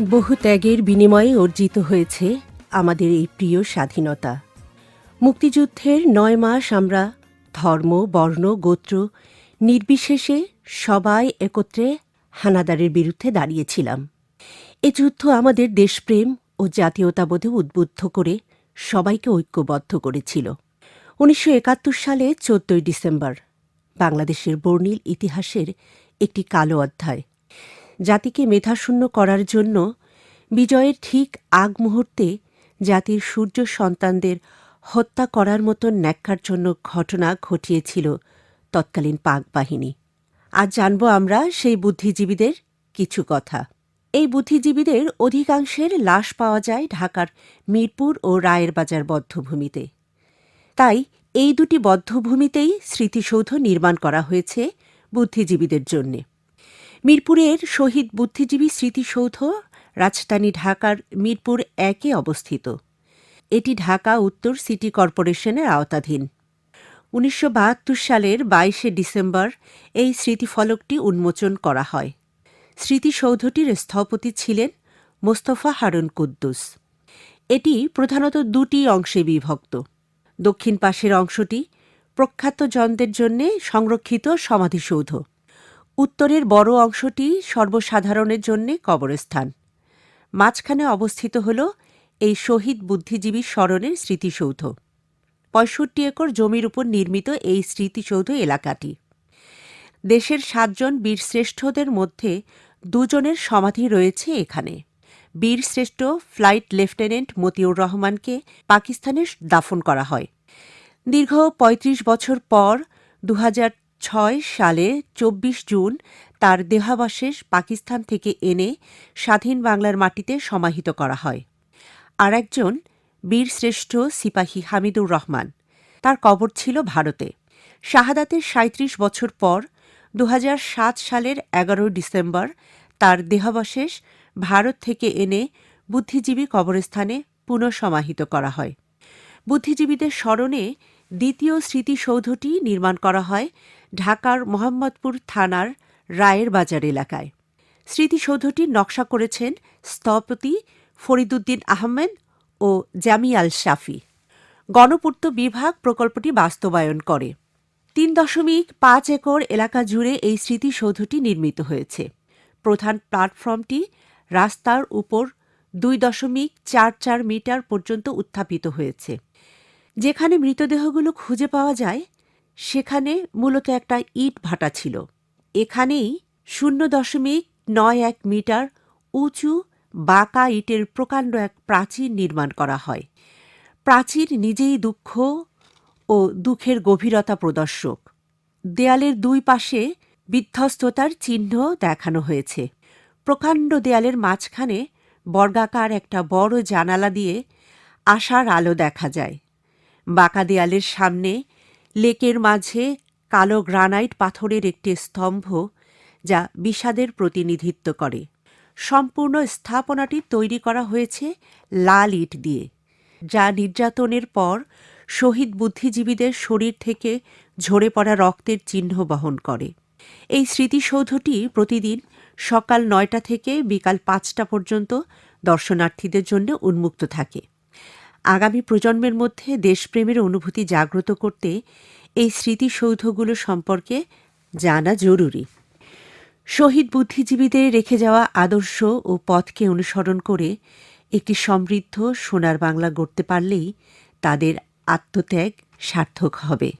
বহু ত্যাগের বিনিময়ে অর্জিত হয়েছে আমাদের এই প্রিয় স্বাধীনতা। মুক্তিযুদ্ধের নয় মাস আমরা ধর্ম, বর্ণ, গোত্র নির্বিশেষে সবাই একত্রে হানাদারের বিরুদ্ধে দাঁড়িয়েছিলাম। এ যুদ্ধ আমাদের দেশপ্রেম ও জাতীয়তাবোধে উদ্বুদ্ধ করে সবাইকে ঐক্যবদ্ধ করেছিল। উনিশশো একাত্তর সালে চোদ্দই ডিসেম্বর, বাংলাদেশের বর্ণিল ইতিহাসের একটি কালো অধ্যায়। জাতিকে মেধাশূন্য করার জন্য বিজয়ের ঠিক আগ মুহূর্তে জাতির সূর্য সন্তানদের হত্যা করার মতো ন্যাক্কারজনক ঘটনা ঘটিয়েছিল তৎকালীন পাক বাহিনী। আজ জানব আমরা সেই বুদ্ধিজীবীদের কিছু কথা। এই বুদ্ধিজীবীদের অধিকাংশের লাশ পাওয়া যায় ঢাকার মিরপুর ও রায়ের বাজার বদ্ধভূমিতে। তাই এই দুটি বদ্ধভূমিতেই স্মৃতিসৌধ নির্মাণ করা হয়েছে বুদ্ধিজীবীদের জন্যে। মিরপুরের শহীদ বুদ্ধিজীবী স্মৃতিসৌধ, রাজধানী ঢাকার মিরপুর একে অবস্থিত। এটি ঢাকা উত্তর সিটি কর্পোরেশনের আওতাধীন। উনিশশো বাহাত্তর সালের বাইশে ডিসেম্বর এই স্মৃতিফলকটি উন্মোচন করা হয়। স্মৃতিসৌধটির স্থপতি ছিলেন মোস্তফা হারুন কুদ্দুস। এটি প্রধানত দুটি অংশে বিভক্ত। দক্ষিণ পাশের অংশটি প্রখ্যাত জনদের জন্যে সংরক্ষিত সমাধিসৌধ। উত্তরের বড় অংশটি সর্বসাধারণের জন্যে কবরস্থান। মাঝখানে অবস্থিত হল এই শহীদ বুদ্ধিজীবী স্মরণের স্মৃতিসৌধ। পঁয়ষট্টি একর জমির উপর নির্মিত এই স্মৃতিসৌধ এলাকাটি। দেশের সাতজন বীরশ্রেষ্ঠদের মধ্যে দুজনের সমাধি রয়েছে এখানে। বীরশ্রেষ্ঠ ফ্লাইট লেফটেন্যান্ট মতিউর রহমানকে পাকিস্তানে দাফন করা হয়। দীর্ঘ ৩৫ বছর পর দু হাজার ছয় সালে ২৪ জুন তার দেহাবশেষ পাকিস্তান থেকে এনে স্বাধীন বাংলার মাটিতে সমাহিত করা হয়। আর একজন বীরশ্রেষ্ঠ সিপাহী হামিদুর রহমান। তার কবর ছিল ভারতে। শাহাদাতের সাঁত্রিশ বছর পর দু হাজার সাত সালের এগারো ডিসেম্বর তার দেহাবশেষ ভারত থেকে এনে বুদ্ধিজীবী কবরস্থানে পুনঃসমাহিত করা হয়। বুদ্ধিজীবীদের স্মরণে দ্বিতীয় স্মৃতিসৌধটি নির্মাণ করা হয় ঢাকার মোহাম্মদপুর থানার রায়ের বাজার এলাকায়। স্মৃতিসৌধটি নকশা করেছেন স্থপতি ফরিদুদ্দিন আহমেদ ও জামিয়াল শাফি। গণপূর্ত বিভাগ প্রকল্পটি বাস্তবায়ন করে। তিন দশমিক পাঁচ একর এলাকা জুড়ে এই স্মৃতিসৌধটি নির্মিত হয়েছে। প্রধান প্ল্যাটফর্মটি রাস্তার উপর দুই দশমিক চার চার মিটার পর্যন্ত উত্থাপিত হয়েছে। যেখানে মৃতদেহগুলো খুঁজে পাওয়া যায় সেখানে মূলত একটা ইট ভাটা ছিল। এখানেই শূন্য দশমিক নয় এক মিটার উঁচু বাঁকা ইটের প্রকাণ্ড এক প্রাচীর নির্মাণ করা হয়। প্রাচীর নিজেই দুঃখ ও দুঃখের গভীরতা প্রদর্শক। দেয়ালের দুই পাশে বিধ্বস্ততার চিহ্ন দেখানো হয়েছে। প্রকাণ্ড দেয়ালের মাঝখানে বর্গাকার একটা বড় জানালা দিয়ে আশার আলো দেখা যায়। বাঁকা দেয়ালের সামনে লেকের মাঝে কালো গ্রানাইট পাথরের একটি স্তম্ভ যা বিষাদের প্রতিনিধিত্ব করে। সম্পূর্ণ স্থাপনাটি তৈরি করা হয়েছে লাল ইট দিয়ে, যা নির্যাতনের পর শহীদ বুদ্ধিজীবীদের শরীর থেকে ঝরে পড়া রক্তের চিহ্ন বহন করে। এই স্মৃতিসৌধটি প্রতিদিন সকাল নয়টা থেকে বিকাল পাঁচটা পর্যন্ত দর্শনার্থীদের জন্য উন্মুক্ত থাকে। আগামী প্রজন্মের মধ্যে দেশপ্রেমের অনুভূতি জাগ্রত করতে এই স্মৃতিসৌধগুলো সম্পর্কে জানা জরুরি। শহীদ বুদ্ধিজীবীদের রেখে যাওয়া আদর্শ ও পথকে অনুসরণ করে একটি সমৃদ্ধ সোনার বাংলা গড়তে পারলেই তাদের আত্মত্যাগ সার্থক হবে।